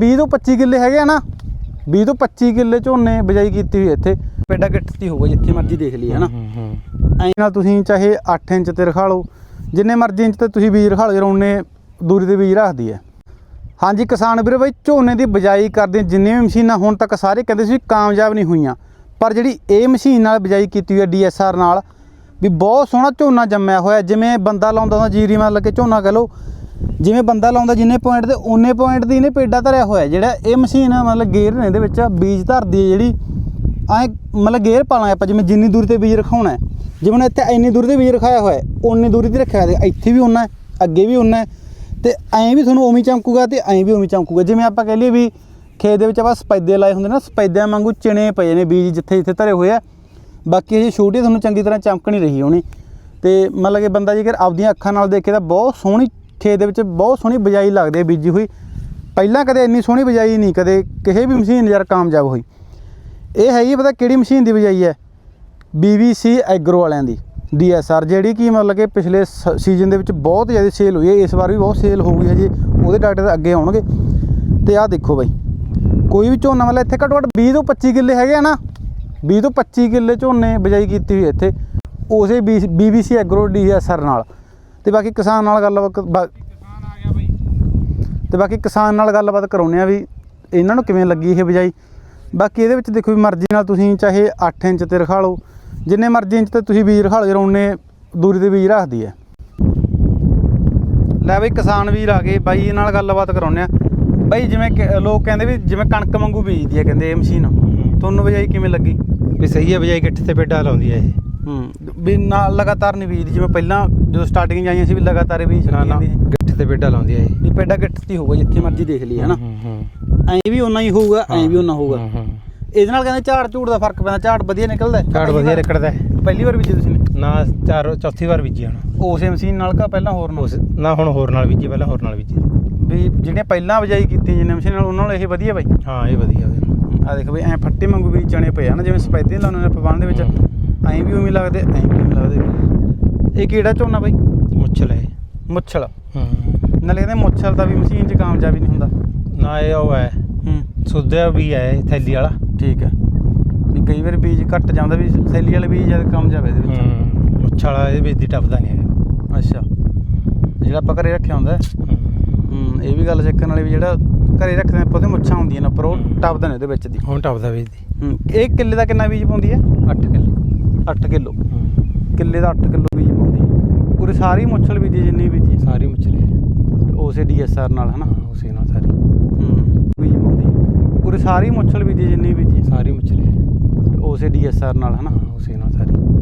20 ਤੋਂ 25 ਕਿੱਲੇ ਹੈਗੇ ਆ ਨਾ 20 ਤੋਂ 25 ਕਿੱਲੇ ਝੋਨੇ ਬਿਜਾਈ ਕੀਤੀ ਹੋਈ ਇੱਥੇ। ਪੇਡਾ ਗਿੱਟਤੀ ਹੋਊਗਾ ਜਿੱਥੇ ਮਰਜ਼ੀ ਦੇਖ ਲਈ ਹੈ ਨਾ ਹੂੰ ਹੂੰ। ਐਂ ਨਾਲ ਤੁਸੀਂ ਚਾਹੇ 8 ਇੰਚ ਤੇ ਰਖਾ ਲਓ ਜਿੰਨੇ ਮਰਜ਼ੀ ਇੰਚ ਤੇ ਤੁਸੀਂ ਬੀਜ ਰਖਾ ਲਓ ਜਦੋਂ ਦੂਰੀ ਦੇ ਬੀਜ ਰੱਖਦੀ ਹੈ ਹਾਂਜੀ ਕਿਸਾਨ ਵੀਰੇ ਬਾਈ ਝੋਨੇ ਦੀ ਬਿਜਾਈ ਕਰਦੇ ਜਿੰਨੀਆਂ ਵੀ ਮਸ਼ੀਨਾਂ ਹੁਣ ਤੱਕ ਸਾਰੇ ਕਹਿੰਦੇ ਸੀ ਕਾਮਯਾਬ ਨਹੀਂ ਹੋਈਆਂ ਪਰ ਜਿਹੜੀ ਇਹ ਮਸ਼ੀਨ ਨਾਲ ਬਿਜਾਈ ਕੀਤੀ ਹੋਈ ਹੈ ਡੀਐਸਆਰ ਨਾਲ ਵੀ ਬਹੁਤ ਸੋਹਣਾ ਝੋਨਾ ਜੰਮਿਆ ਹੋਇਆ ਜਿਵੇਂ ਬੰਦਾ ਲਾਉਂਦਾ ਹੁੰਦਾ ਜੀਰੀ ਮਤਲਬ ਕਿ ਝੋਨਾ ਕਹ ਲਓ ਜਿਵੇਂ ਬੰਦਾ ਲਾਉਂਦਾ ਜਿੰਨੇ ਪੁਆਇੰਟ ਤੇ ਉਹਨੇ ਪੁਆਇੰਟ ਦੀ ਇਹਨੇ ਪੇਡਾ ਧਰਿਆ ਹੋਇਆ ਜਿਹੜਾ ਇਹ ਮਸ਼ੀਨ ਮਤਲਬ ਗੇਅਰ ਨੇ ਇਹਦੇ ਵਿੱਚ ਬੀਜ ਧਰਦੀ ਹੈ ਜਿਹੜੀ ਐ ਮਤਲਬ ਗੇਅਰ ਪਾਣਾ ਆਪਾਂ, ਜਿਵੇਂ ਜਿੰਨੀ ਦੂਰੀ ਤੇ ਬੀਜ ਰਖਾਉਣਾ ਜਿਵੇਂ ਹੁਣ ਇੱਥੇ ਇੰਨੀ ਦੂਰੀ ਤੇ ਬੀਜ ਰਖਾਇਆ ਹੋਇਆ ਹੈ ਉਨੀ ਦੂਰੀ ਤੇ ਰੱਖਿਆ ਹੋਇਆ ਇੱਥੇ ਵੀ ਉਨਾ ਅੱਗੇ ਵੀ ਉਨਾ ਹੈ। ਤੇ ਐਂ ਵੀ ਤੁਹਾਨੂੰ ਉਵੇਂ ਚਮਕੂਗਾ ਤੇ ਐਂ ਵੀ ਉਵੇਂ ਚਮਕੂਗਾ। ਜਿਵੇਂ ਆਪਾਂ ਕਹਿ ਲਈਏ ਵੀ ਖੇਤ ਦੇ ਵਿੱਚ ਆਪਾਂ ਸਪੈਦੇ ਲਾਏ ਹੁੰਦੇ ਨਾ ਸਪੈਦਿਆਂ ਵਾਂਗੂ ਚਿਣੇ ਪਏ ਨੇ ਬੀਜ ਜਿੱਥੇ ਜਿੱਥੇ ਧਰੇ ਹੋਏ ਆ। ਬਾਕੀ ਇਹ ਛੋਟੀ ਤੁਹਾਨੂੰ ਚੰਗੀ ਤਰ੍ਹਾਂ ਚਮਕ ਨਹੀਂ ਰਹੀ ਹੋਣੀ। ਤੇ ਮਤਲਬ ਕਿ ਬੰਦਾ ਜੇਕਰ ਆਪਦੀਆਂ ਅੱਖਾਂ ਨਾਲ ਦੇਖੇ ਤਾਂ ਬਹੁਤ ਸੋਹਣੀ ਖੇਤ ਦੇ ਵਿੱਚ ਬਹੁਤ ਸੋਹਣੀ ਬਿਜਾਈ ਲੱਗਦੀ ਹੈ ਬੀਜੀ ਹੋਈ। ਪਹਿਲਾਂ ਕਦੇ ਇੰਨੀ ਸੋਹਣੀ ਬਿਜਾਈ ਨਹੀਂ, ਕਦੇ ਕਿਸੇ ਵੀ ਮਸ਼ੀਨ ਯਾਰ ਕਾਮਯਾਬ ਹੋਈ। ਇਹ ਹੈਗੀ ਪਤਾ ਕਿਹੜੀ ਮਸ਼ੀਨ ਦੀ ਬਿਜਾਈ ਹੈ? BBC ਐਗਰੋ ਵਾਲਿਆਂ ਦੀ DSR ਜਿਹੜੀ ਕਿ ਮਤਲਬ ਕਿ ਪਿਛਲੇ ਸੀਜ਼ਨ ਦੇ ਵਿੱਚ ਬਹੁਤ ਜ਼ਿਆਦਾ ਸੇਲ ਹੋਈ ਹੈ। ਇਸ ਵਾਰ ਵੀ ਬਹੁਤ ਸੇਲ ਹੋਊਗੀ ਹਜੇ, ਉਹਦੇ ਡਾਕਟਰ ਅੱਗੇ ਆਉਣਗੇ। ਤੇ ਆਹ ਦੇਖੋ ਬਾਈ, ਕੋਈ ਵੀ ਝੋਨਾ ਮਤਲਬ ਇੱਥੇ ਘੱਟੋ ਘੱਟ 20 ਤੋਂ 25 ਕਿੱਲੇ ਹੈਗੇ ਆ ਨਾ 20 ਤੋਂ 25 ਕਿੱਲੇ ਝੋਨੇ ਬਿਜਾਈ ਕੀਤੀ ਹੋਈ ਇੱਥੇ। ਉਸੇ BBC ਐਗਰੋ DSR ਨਾਲ। ਤੇ ਬਾਕੀ ਕਿਸਾਨ ਨਾਲ ਗੱਲਬਾਤ ਤੇ ਬਾਕੀ ਕਿਸਾਨ ਨਾਲ ਗੱਲਬਾਤ ਕਰਾਉਂਦੇ ਆ ਵੀ ਇਹਨਾਂ ਨੂੰ ਕਿਵੇਂ ਲੱਗੀ ਇਹ ਬਿਜਾਈ। ਬਾਕੀ ਇਹਦੇ ਵਿੱਚ ਦੇਖੋ ਵੀ ਮਰਜ਼ੀ ਨਾਲ ਤੁਸੀਂ ਚਾਹੇ 8 ਇੰਚ ਤੇ ਰਖਾ ਲਓ ਜਿੰਨੇ ਮਰਜ਼ੀ ਇੰਚ ਤੇ ਤੁਸੀਂ ਬੀਜ ਰਖਾ ਲਓ ਉਨੇ ਦੂਰੀ ਦੇ ਬੀਜ ਰੱਖਦੀ ਹੈ ਲੈ ਬਈ ਕਿਸਾਨ ਵੀਰ ਆ ਗਏ ਬਾਈ ਨਾਲ ਗੱਲਬਾਤ ਕਰਾਉਂਦੇ ਆ ਬਾਈ ਜਿਵੇਂ ਲੋਕ ਕਹਿੰਦੇ ਵੀ ਜਿਵੇਂ ਕਣਕ ਵਾਂਗੂ ਬੀਜਦੀ ਹੈ ਕਹਿੰਦੇ ਇਹ ਮਸ਼ੀਨ। ਤੁਹਾਨੂੰ ਬਿਜਾਈ ਕਿਵੇਂ ਲੱਗੀ? ਵੀ ਸਹੀ ਹੈ ਬਜਾਈ ਗਿੱਠ ਤੇ ਪੇਡਾ ਲਾਉਂਦੀ ਹੈ ਇਹ। ਹੂੰ। ਵੀ ਨਾਲ ਲਗਾਤਾਰ ਨਹੀਂ ਬੀਜਦੀ ਜਿਵੇਂ ਪਹਿਲਾਂ ਜਦੋਂ ਸਟਾਰਟਿੰਗ ਆਈਆਂ ਸੀ ਵੀ ਲਗਾਤਾਰ ਬੀਜ ਨਾ ਨਾ। ਗਿੱਠ ਤੇ ਪੇਡਾ ਲਾਉਂਦੀ ਹੈ ਇਹ। ਵੀ ਪੈਡਾ ਗਿੱਟਤੀ ਹੋਊਗਾ ਜਿੱਥੇ ਮਰਜ਼ੀ ਦੇਖ ਲਈ ਹੈ ਨਾ ਹੂੰ ਹੂੰ। ਐਂ ਵੀ ਉਨਾ ਹੀ ਹੋਊਗਾ ਐਂ ਵੀ ਉਨਾ ਹੋਊਗਾ। ਹੂੰ, ਹੂੰ। ਇਹਦੇ ਨਾਲ ਕਹਿੰਦੇ ਝਾੜ ਝੂੜ ਦਾ ਫ਼ਰਕ ਪੈਂਦਾ ਝਾੜ ਵਧੀਆ ਨਿਕਲਦਾ। ਝਾੜ ਵਧੀਆ ਨਿਕਲਦਾ ਪਹਿਲੀ ਵਾਰ ਬੀਜੀ ਤੁਸੀਂ ਨੇ? ਨਾ ਚਾਰ ਚੌਥੀ ਵਾਰ ਬੀਜੀ ਹੁਣ। ਉਸੇ ਮਸ਼ੀਨ ਨਾਲ ਕਾ ਪਹਿਲਾਂ ਹੋਰ ਨਾਲ? ਨਾ ਹੁਣ ਹੋਰ ਨਾਲ ਬੀਜੀ ਪਹਿਲਾਂ ਹੋਰ ਨਾਲ ਬੀਜੀ। ਵੀ ਜਿਹੜੀਆਂ ਪਹਿਲਾਂ ਬਿਜਾਈ ਕੀਤੀ ਜਿੰਨੇ ਮਸ਼ੀਨ ਨਾਲ ਉਹਨਾਂ ਨਾਲ ਇਹ ਵਧੀਆ ਬਾਈ। ਹਾਂ ਇਹ ਵਧੀਆ। ਆ ਦੇਖ ਬਈ ਐ ਫੱਟੇ ਵਾਂਗੂ ਵੀ ਚਣੇ ਪਏ ਆ ਨਾ ਜਿਵੇਂ ਸਪੈਦੇ ਲਾਉਣੇ ਨੇ ਪਵਾਨ ਦੇ ਵਿੱਚ। ਐਂ ਵੀ ਉਵੇਂ ਲੱਗਦੇ ਐਂ ਵੀ ਉਵੇਂ ਲੱਗਦੇ। ਇਹ ਕਿਹੜਾ ਝੋਨਾ ਬਾਈ? ਮੁੱਛਲ ਹੈ ਮੁੱਛਲ। ਹੂੰ। ਨਾਲੇ ਕਹਿੰਦੇ ਮੁੱਛਲ ਦਾ ਵੀ ਮਸ਼ੀਨ 'ਚ ਕਾਮਯਾਬੀ ਨਹੀਂ ਹੁੰਦਾ। ਨਾ ਇਹ ਉਹ ਹੈ। ਹੂੰ। ਸੁੱਧਿਆ ਵੀ ਹੈ ਇਹ ਥੈਲੀ ਵਾਲਾ। ਠੀਕ ਹੈ। ਵੀ ਕਈ ਵਾਰ ਬੀਜ ਘੱਟ ਜਾਂਦਾ ਵੀ ਥੈਲੀ ਵਾਲੇ ਬੀਜ ਜਦ ਕਾਮਯਾਬ ਇਹਦੇ ਵਿੱਚ। ਹੂੰ ਮੁੱਛ ਵਾਲਾ ਇਹਦੇ ਵਿੱਚ ਦੀ ਟੱਪਦਾ ਨਹੀਂ ਹੈਗਾ। ਅੱਛਾ। ਜਿਹੜਾ ਆਪਾਂ ਘਰੇ ਰੱਖਿਆ ਹੁੰਦਾ ਹੈ। ਹੂੰ। ਹੂੰ ਇਹ ਵੀ ਗੱਲ ਚੱਕਣ ਵਾਲੀ ਵੀ ਜਿਹੜਾ ਘਰੇ ਰੱਖਦੇ ਆਪਾਂ ਉਹਦੇ ਮੁੱਛਾਂ ਹੁੰਦੀਆਂ ਨੇ ਉੱਪਰ ਉਹ ਹੂੰ। ਟੱਪਦੇ ਨੇ ਉਹਦੇ ਵਿੱਚ ਦੀ। ਹੁਣ ਟੱਪਦਾ ਵੀ ਦੀ। ਹੂੰ ਇਹ ਕਿੱਲੇ ਦਾ ਕਿੰਨਾ ਬੀਜ ਪਾਉਂਦੀ ਹੈ? 8 ਕਿਲੋ। 8 ਕਿਲੋ। ਕਿੱਲੇ ਦਾ 8 ਕਿਲੋ ਬੀਜ ਪਾਉਂਦੀ। ਹੈ ਪੂਰੀ ਸਾਰੀ ਮੁੱਛਲ ਬੀਜੀ ਜਿੰਨੀ ਬੀਜੀ ਸਾਰੀ ਮੁੱਛਲੇ ਉਸੇ ਡੀਐਸਆਰ ਨਾਲ ਹਨਾ? ਹਾਂ ਉਸੇ ਨਾਲ ਸਾਰੀ। ਹੂੰ ਬੀਜ ਪਾਉਂਦੀ। ਹੈ। ਪੂਰੀ ਸਾਰੀ ਮੁੱਛਲ ਬੀਜੀ ਜਿੰਨੀ ਬੀਜੀ ਸਾਰੀ ਮੁੱਛਲੇ ਉਸੇ ਡੀਐਸਆਰ ਨਾਲ ਹਨਾ? ਹਾਂ ਉਸੇ ਨਾਲ ਸਾਰੀ।